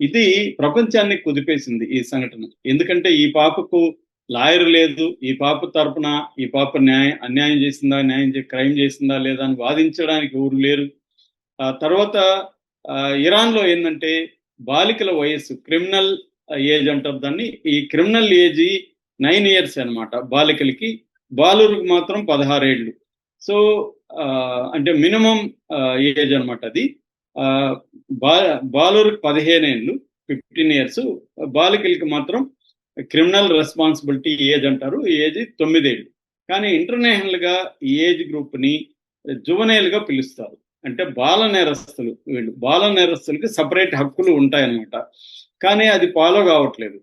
ఇది ప్రపంచాన్ని కుదిపేసింది ఈ సంఘటన. ఎందుకంటే ఈ పాపకు లాయర్ లేదు ఈ పాప తరపున ఈ పాప న్యాయం అన్యాయం చేసిందా న్యాయం క్రైమ్ చేసిందా లేదా అని వాదించడానికి ఊరు లేరు. ఆ తర్వాత ఇరాన్లో ఏంటంటే బాలికల వయస్సు క్రిమినల్ ఏజ్ అంటారు దాన్ని. ఈ క్రిమినల్ ఏజ్ నైన్ ఇయర్స్ అనమాట బాలికలకి. బాలురికి మాత్రం పదహారేళ్ళు. సో అంటే మినిమం ఏజ్ అనమాట అది. బా బాలురికి పదిహేను ఏళ్ళు ఫిఫ్టీన్ ఇయర్స్. బాలికలకి మాత్రం క్రిమినల్ రెస్పాన్సిబిలిటీ ఏజ్ అంటారు. ఏజ్ తొమ్మిదేళ్ళు కానీ ఇంటర్నేషనల్గా ఈ ఏజ్ గ్రూప్ని జువనేల్గా పిలుస్తారు. అంటే బాల నేరస్తులు వీళ్ళు. బాల నేరస్తులకి సపరేట్ హక్కులు ఉంటాయన్నమాట. కానీ అది ఫాలో కావట్లేదు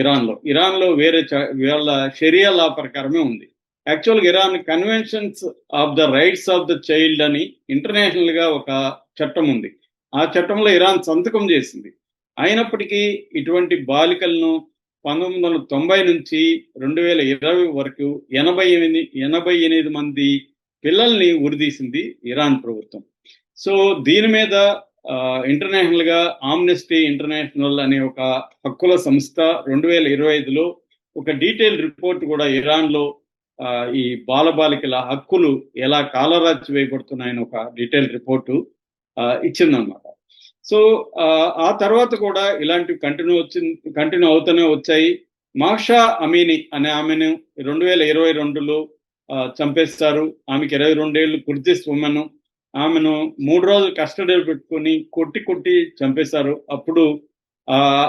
ఇరాన్లో. ఇరాన్లో వేరే వీళ్ళ షెరియా లా ప్రకారమే ఉంది. యాక్చువల్గా Iran conventions of the Rights of the Child అని ఇంటర్నేషనల్గా ఒక చట్టం ఉంది. ఆ చట్టంలో ఇరాన్ సంతకం చేసింది. అయినప్పటికీ ఇటువంటి బాలికలను పంతొమ్మిది వందల తొంభై నుంచి రెండు వేల ఇరవై వరకు ఎనభై ఎనిమిది ఎనభై ఎనిమిది మంది పిల్లల్ని ఉరిదీసింది ఇరాన్ ప్రభుత్వం. సో దీని మీద ఇంటర్నేషనల్గా ఆమ్నెస్టీ ఇంటర్నేషనల్ అనే ఒక హక్కుల సంస్థ రెండు వేల ఇరవై ఐదులో ఒక డీటెయిల్ రిపోర్ట్ కూడా ఇరాన్లో ఈ బాలబాలికల హక్కులు ఎలా కాలరాచి వేయబడుతున్నాయని ఒక డీటెయిల్ రిపోర్టు ఇచ్చిందనమాట సో ఆ తర్వాత కూడా ఇలాంటివి కంటిన్యూ వచ్చింది కంటిన్యూ అవుతూనే వచ్చాయి. మాషా అమీని అనే ఆమెను రెండు వేల ఇరవై రెండులో చంపేస్తారు. ఆమెకి ఇరవై రెండేళ్ళు కుర్దిస్ ఉమెన్. ఆమెను మూడు రోజులు కస్టడీలో పెట్టుకొని కొట్టి కొట్టి చంపేశారు. అప్పుడు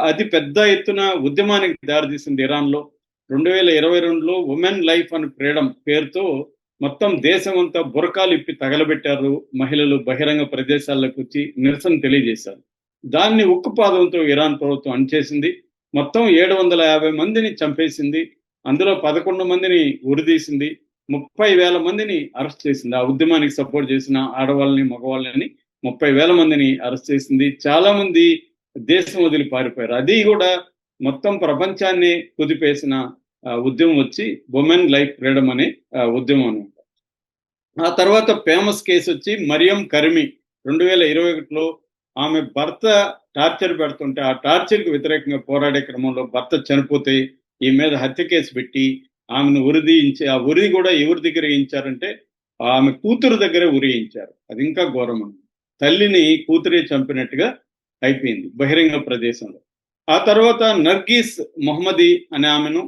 అది పెద్ద ఎత్తున ఉద్యమానికి దారితీసింది ఇరాన్లో. రెండు వేల ఇరవై రెండులో ఉమెన్ లైఫ్ అండ్ ఫ్రీడమ్ పేరుతో మొత్తం దేశం అంతా బురకాలు ఇప్పి తగలబెట్టారు మహిళలు బహిరంగ ప్రదేశాలకు వచ్చి నిరసన తెలియజేశారు. దాన్ని ఉక్కుపాదంతో ఇరాన్ ప్రభుత్వం అణచేసింది. మొత్తం ఏడు వందల యాభై మందిని చంపేసింది. అందులో పదకొండు మందిని ఉరిదీసింది. ముప్పై వేల మందిని అరెస్ట్ చేసింది. ఆ ఉద్యమానికి సపోర్ట్ చేసిన ఆడవాళ్ళని మగవాళ్ళని ముప్పై వేల మందిని అరెస్ట్ చేసింది. చాలా మంది దేశం వదిలి పారిపోయారు. అది కూడా మొత్తం ప్రపంచాన్ని కుదిపేసిన ఉద్యమం వచ్చి ఉమెన్ లైఫ్ ఫ్రీడమ్ అనే ఉద్యమం అనమాట ఆ తర్వాత ఫేమస్ కేసు వచ్చి మరియం కరిమి రెండు వేల ఇరవై ఒకటిలో ఆమె భర్త టార్చర్ పెడుతుంటే ఆ టార్చర్కి వ్యతిరేకంగా పోరాడే క్రమంలో భర్త చనిపోతే ఈ మీద హత్య కేసు పెట్టి ఆమెను ఉరిదీయించి ఆ ఉరి కూడా ఎవరి దగ్గర వేయించారంటే ఆమె కూతురు దగ్గరే ఉరియించారు. అది ఇంకా ఘోరం తల్లిని కూతురే చంపినట్టుగా అయిపోయింది బహిరంగ ప్రదేశంలో. ఆ తర్వాత నర్గీస్ మొహమ్మది అనే ఆమెను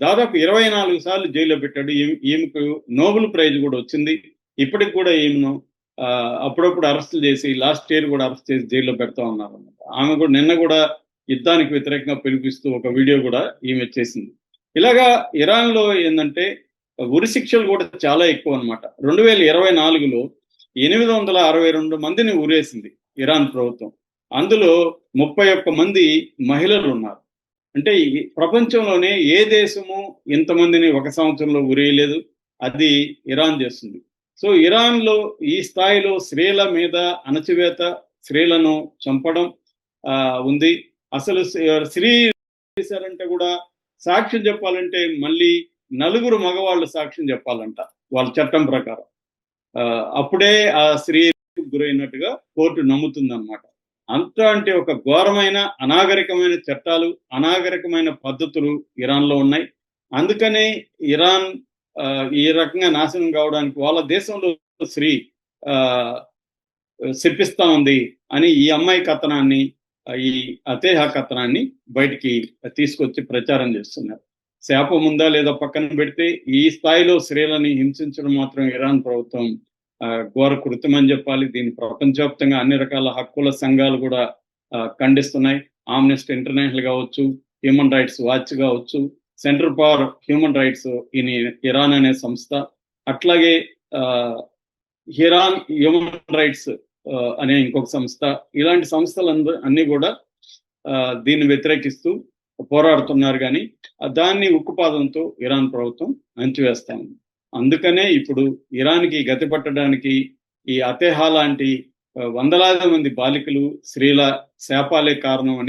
దాదాపు ఇరవై నాలుగు సార్లు జైల్లో పెట్టాడు. ఈమెకు నోబెల్ ప్రైజ్ కూడా వచ్చింది. ఇప్పటికి కూడా ఈమెను అప్పుడప్పుడు అరెస్టులు చేసి లాస్ట్ ఇయర్ కూడా అరెస్ట్ చేసి జైల్లో పెడతా ఉన్నారు ఆమె కూడా నిన్న కూడా యుద్ధానికి వ్యతిరేకంగా పిలిపిస్తూ ఒక వీడియో కూడా ఈమె చేసింది. ఇలాగా ఇరాన్లో ఏంటంటే ఉరి శిక్షలు కూడా చాలా ఎక్కువ అనమాట రెండు వేల ఇరవై నాలుగులో ఎనిమిది వందల అరవై రెండు మందిని ఉరేసింది ఇరాన్ ప్రభుత్వం. అందులో ముప్పై ఒక్క మంది మహిళలు ఉన్నారు. అంటే ప్రపంచంలోనే ఏ దేశము ఇంతమందిని ఒక సంవత్సరంలో ఉరేయలేదు అది ఇరాన్ చేస్తుంది. సో ఇరాన్లో ఈ స్థాయిలో స్త్రీల మీద అణచివేత స్త్రీలను చంపడం ఉంది. అసలు స్త్రీ చేశారంటే కూడా సాక్ష్యం చెప్పాలంటే మళ్ళీ నలుగురు మగవాళ్ళు సాక్ష్యం చెప్పాలంట వాళ్ళ చట్టం ప్రకారం. అప్పుడే ఆ స్త్రీ గురైనట్టుగా కోర్టు నమ్ముతుంది అనమాట అంత అంటే ఒక ఘోరమైన అనాగరికమైన చట్టాలు అనాగరికమైన పద్ధతులు ఇరాన్లో ఉన్నాయి. అందుకనే ఇరాన్ ఈ రకంగా నాశనం కావడానికి వాళ్ళ దేశంలో స్త్రీ శిపిస్తా ఉంది అని ఈ అమ్మాయి కథనాన్ని ఈ అతేహ కథనాన్ని బయటికి తీసుకొచ్చి ప్రచారం చేస్తున్నారు. శాపం ఉందా లేదా పక్కన పెడితే ఈ స్థాయిలో స్త్రీలని హింసించడం మాత్రం ఇరాన్ ప్రభుత్వం ఘోర కృత్యం అని చెప్పాలి. దీన్ని ప్రపంచవ్యాప్తంగా అన్ని రకాల హక్కుల సంఘాలు కూడా ఖండిస్తున్నాయి. ఆమ్నెస్ట్ ఇంటర్నేషనల్ కావచ్చు హ్యూమన్ రైట్స్ వాచ్ కావచ్చు Center for Human Rights in Iran అనే సంస్థ. అట్లాగే ఇరాన్ హ్యూమన్ రైట్స్ అనే ఇంకొక సంస్థ. ఇలాంటి సంస్థలు అన్ని కూడా దీన్ని వ్యతిరేకిస్తూ పోరాడుతున్నారు కానీ దాన్ని ఉక్కుపాదంతో ఇరాన్ ప్రభుత్వం అంచివేస్తా ఉంది. అందుకనే ఇప్పుడు ఇరాన్కి గతి పట్టడానికి ఈ అతేహా లాంటి వందలాది మంది బాలికలు స్త్రీల శాపాలే కారణం అని